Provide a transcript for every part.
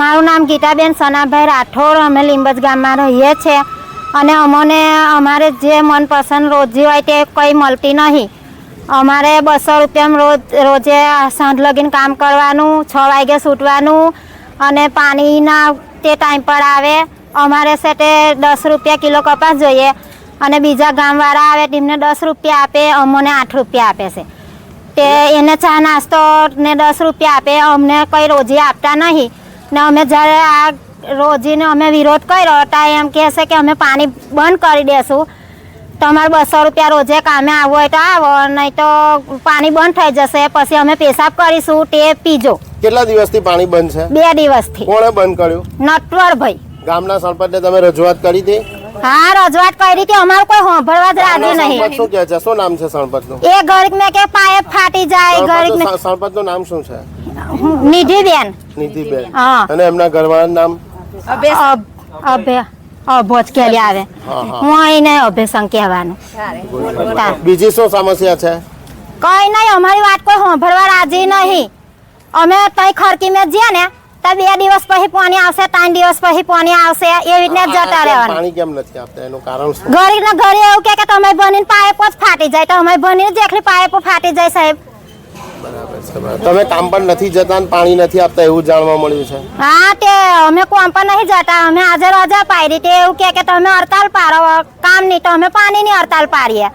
મારું નામ ગીતાબેન સનાભાઈ રાઠોડ. અમે લીંબજ ગામમાં રહીએ છીએ. અને અમને અમારે જે મનપસંદ રોજી હોય તે કંઈ મળતી નહીં. અમારે બસો રૂપિયામાં રોજ, રોજે સાંજ લગીને કામ કરવાનું, છ વાગે છૂટવાનું અને પાણીના તે ટાઈમ પર આવે. અમારે સેટે દસ રૂપિયા કિલો કપાસ જોઈએ અને બીજા ગામવાળા આવે તેમને દસ રૂપિયા આપે, અમને આઠ રૂપિયા આપે છે. તે એને ચા નાસ્તો ને દસ રૂપિયા આપે અમને કંઈ રોજી આપતા નહીં. ને અમે જ્યારે આ રોજીને અમે વિરોધ કર્યો ત્યાં એમ કહે છે કે અમે પાણી બંધ કરી દેશું. તમારે બસો રૂપિયા રોજે કામે આવવું હોય તો આવો નહીં તો પાણી બંધ થઈ જશે પછી અમે પેશાબ કરીશું તે પીજો. કેટલા દિવસથી પાણી બંધ છે? બે દિવસથી. કોણે બંધ કર્યું? નટવરભાઈ. ગામના સરપંચને તમે રજૂઆત કરી હતી? હા રજૂઆત કરી હતી અમારું કોઈ સાંભળવા જ રાજી નહીં. શું કહે છે? શું નામ છે સરપંચનું એ ગરીબ મેં કે પાયે ફાટી જાય ગરીબ સરપંચનું સરપંચનું નામ શું છે? નિધિબેન. નીતિબેન હા. અને એમના ઘરવાળાનું નામ? અભ- અભે અભોજ કેલી આવે. હા, હા. હું એને અભેસંગ કહેવાનું. બીજી શું સમસ્યા છે? કઈ નહીં અમારી વાત કોઈ સાંભળવા રાજી નહીં. અમે તઈ ખડકી મેં જ્યાં ને તો બે દિવસ પછી પાણી આવશે ત્રણ દિવસ પછી પાણી આવશે એવી રીતના જતા રહેવાનું. પાણી કેમ નથી આપતા? એનું કારણ શું? ઘરે ને ઘરે એવું કે કે તમે બનીને પાઇપો જ ફાટી જાય. તો અમે બનીને જેટલી પાઇપો ફાટી જાય સાહેબ. તમે કામ પર નથી જતા ને પાણી નથી આપતા એવું જાણવા મળ્યું છે? હા તે અમે કોમ પર નહીં જતા. અમે આજે રજા પાડી તે એવું કે કે તમે હડતાલ પાડો. કામ નહીં તો અમે પાણીની હડતાલ પાડીએ.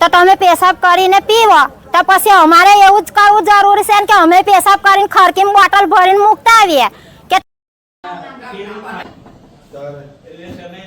તો તમે પેશાબ કરીને પીવો. તો પછી અમારે એવું જ કરવું જરૂરી છે ને કે અમે પેશાબ કરીને ખરકીમ બોટલ ભરીને મૂકતા આવીએ. કે એટલે તમે